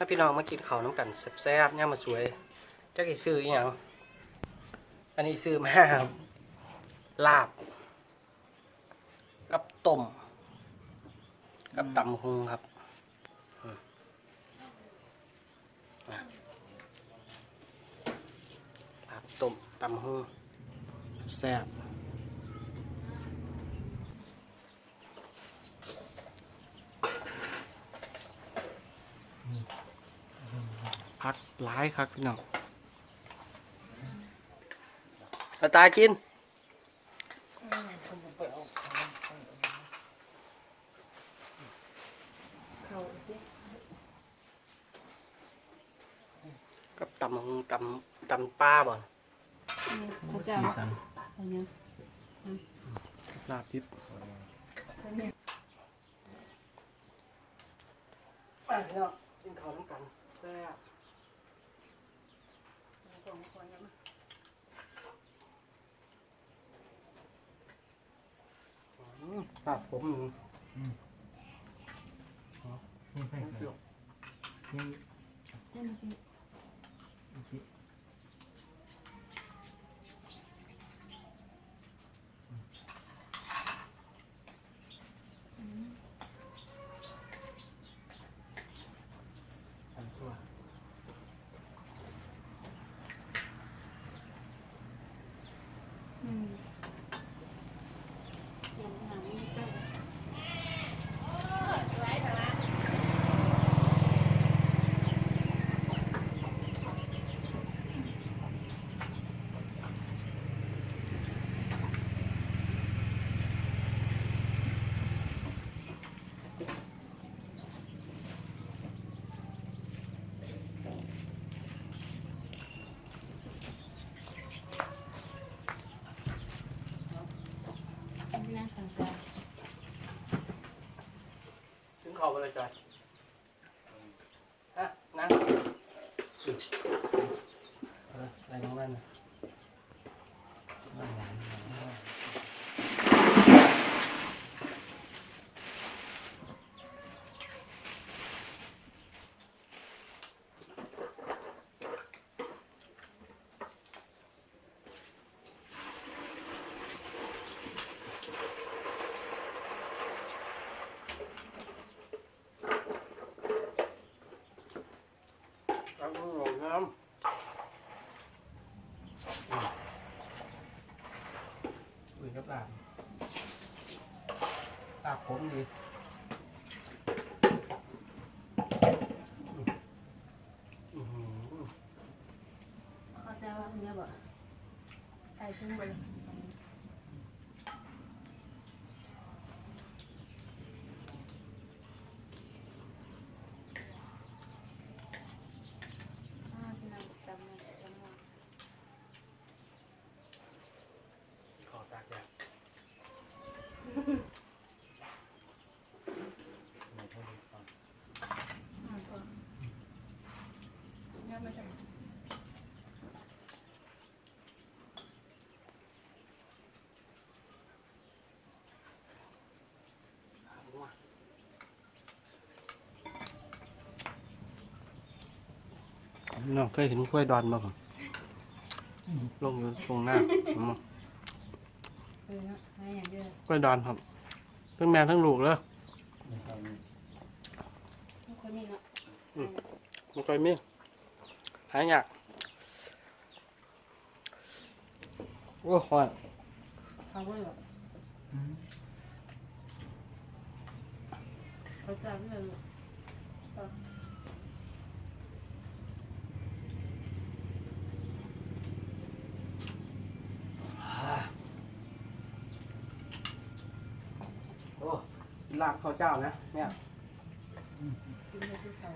ถ้าพี่น้องมากินข้าวน้ำกันแซ่บๆเนี่ยมาสวยจักอีซื้ออีหยังอันนี้ซื้อมาครับลาบ กับต้ม กับตำหุงครับลาบต้มตำหุงแซ่บ พักหลายครับพี่น้องเอาตากินกับตำหุงตำตำปลาบ่พระเจ้าสีสันอันเนี้ยลาบดิบอันเนี้ยไปพี่น้องกินข้าวน้ำกันแซ่บ ของคนเนี้ยมาอืมลาบผมอืม นี่ใช่ครับนี่ เจ้าหน้าที่ อีกที อันทั่ว อืมอย่างหนังนี่เจ้า นั่งกลางกลางถึงข้าวไปเลยจ้ะนั่งเอออะไรของมันน่ะ ครับผมครับอุ้ยครับลาบลาบ ผมดีอื้อหือเขาจะว่าเนี้ยบ่ไก่ชุ่มเลยอ่าพี่น้องตำเลยตำเลย ขอตากแดด ไม่เท่าไหร่ครับ อ่าก็เนี่ยไม่ใช่ น้องเคยเห็นกล้วยดอนบ้างลงอยู่ตรงหน้าผมเออนะให้อย่างเดียวกล้วยดอนครับทั้งแม่ทั้งลูกเลยม่เท่านี้คนนี้เนาะมันค่อยมีหายากโอ้หอยเขาไว้แบบอืมเขาจะไม่เลยโลาบข้าวเจ้านะ เนี่ยกินไปที่เขา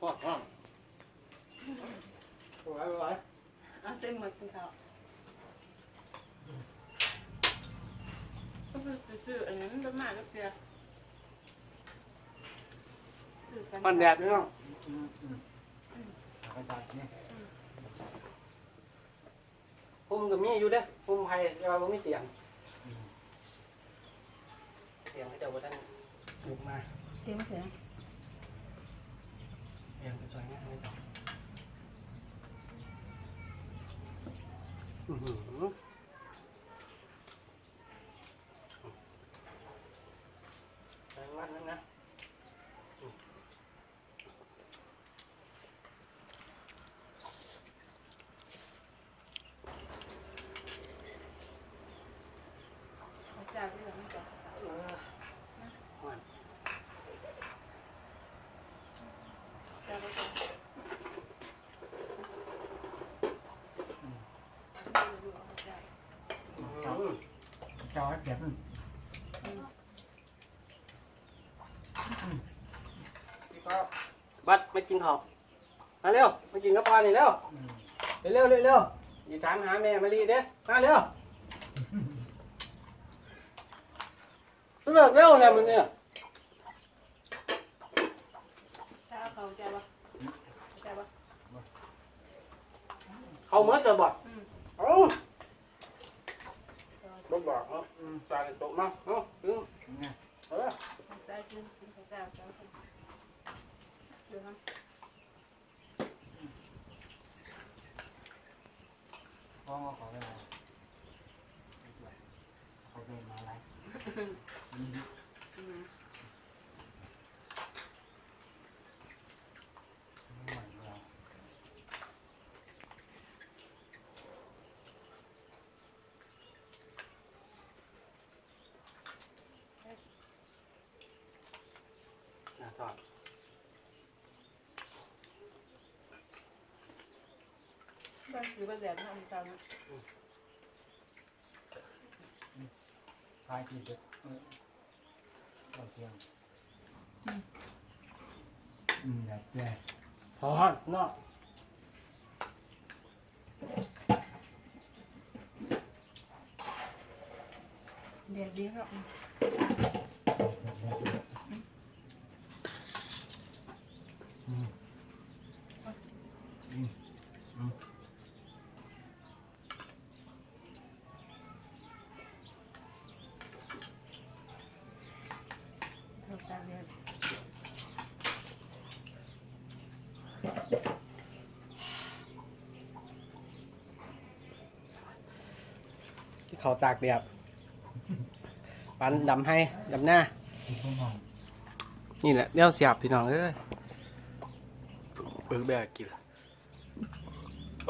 พ่อพ่อไหวไหวเอาเส้นหมดกินเขาก็เป็นสื่อๆอันนั้นประมาณก็เสียสื่ มันแดดด้ไม่ต้องผมกับมีอยู่เด้อผมไผ่แต่ว่ามไม่เตียงเตียงให้เดาบ่ท่านลุกมาเตียงเสียงเตียงไปซอยง่ายให้ต่อ เจ้าเจ็บมันพี่ก็บัดไม่กินข้าวมาเร็วมากินกับปลานี่เร็วอืมเร็วเร็วเร็วเร็วอย่าถามหาแม่มาลีเด้มาเร็วเลิกเร็วนะมึงเนี่ยถ้าเอาเขาเจ้าปะเจ้าปะเขาเมื่อจะบอกอืมเอ้า บ่บอกเนาะอืมจ่ายโต๊ะมาเนาะถึงเนี่ออพระเจ้าคือพระเจ้าเจ้าคือเดี๋ยวนะพ่อขอเวลาขาเป็นมาอะไรอืม อืม ไม่ไหวแล้ว นะทอด บ้านซื้อบ้าแดดนะองค์เจ้านะพายที่เด็กเออเอาเทียงอืมแบบแย่ทอเนาะแดดดีครับอืมอืมอืม เขาตาแดด ที่ เขาตากเดียบปันดำให้ดำหน้าที่พ่อมองนี่แหละเดี๋ยวเสียบพี่น้องเอ้ยเบิกแบกกิน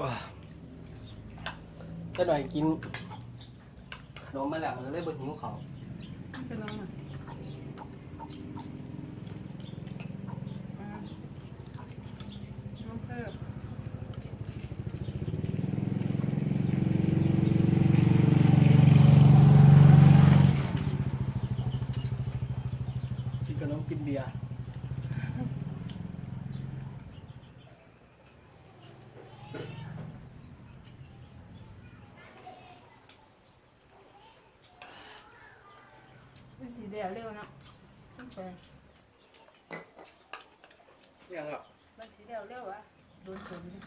ว้าจะหน่อยกินขนมมาแล้วเลยบนหิวเขาวเป็นน้องอะอ่าน้องเพิ่ม กินขนมกินเบียร์เป็นสีแดงเร็วเนาะต้องไปยังอะมันสีแดงเร็วอะโดนฝนเนี่ย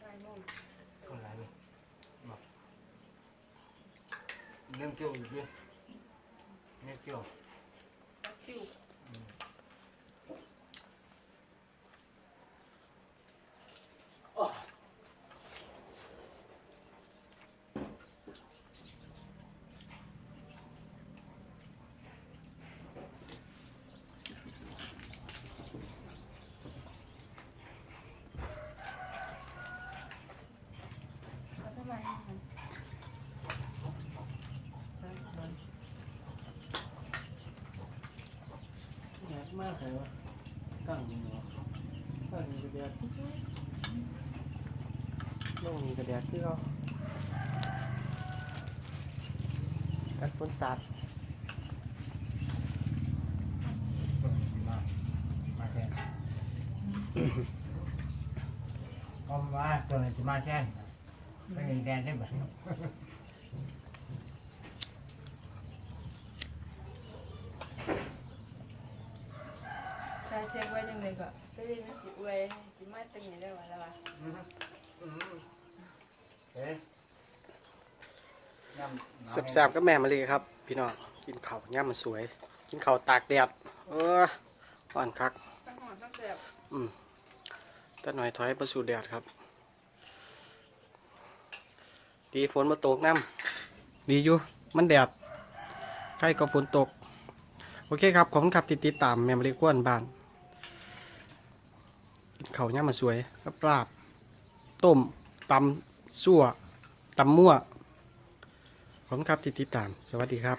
ไล่โมง อะไรเนี่ยบอก เรื่องเกี่ยวอยู่ดิเรื่องเกี่ยว รักคิว แล้วทำไมมัน แหก มากเลยวะตั้งอยิงเหรอตั้งอยิงกระเดียดลงมีกระเดียดที่เขากันฝนสาดคนมามาแทนก็ว่าตัวไหนจะมาแทนไม่มีแดนได้แบบ แต่ แจ้งไว้จังเลยก็ก็ เลยมันสิอวยสิมาตึงนี่ได้ว่าแล้วว่าอืมอืมเอ๊ะยำแซ่บๆก็แม่มาเลยครับ พี่น้องกินข้าวย่ำมันสวย กินข้าวตากแดดเอออ่อนคักทั้งหอมทั้งแซ่บอืมแต่หน่อยถอยประสูแดดครับ ดีฝนมาตกน้ำดีอยู่มันแดดใกล้ก็ฝนตก โอเคครับ ขอบคุณครับที่ติดตามแมมเรีกวนบ้าน กินข้าวย่ยมาสวยกับปลาบ ต้มตำซั่วตำมั่ว ขอบคุณครับที่ติดตาม สวัสดีครับ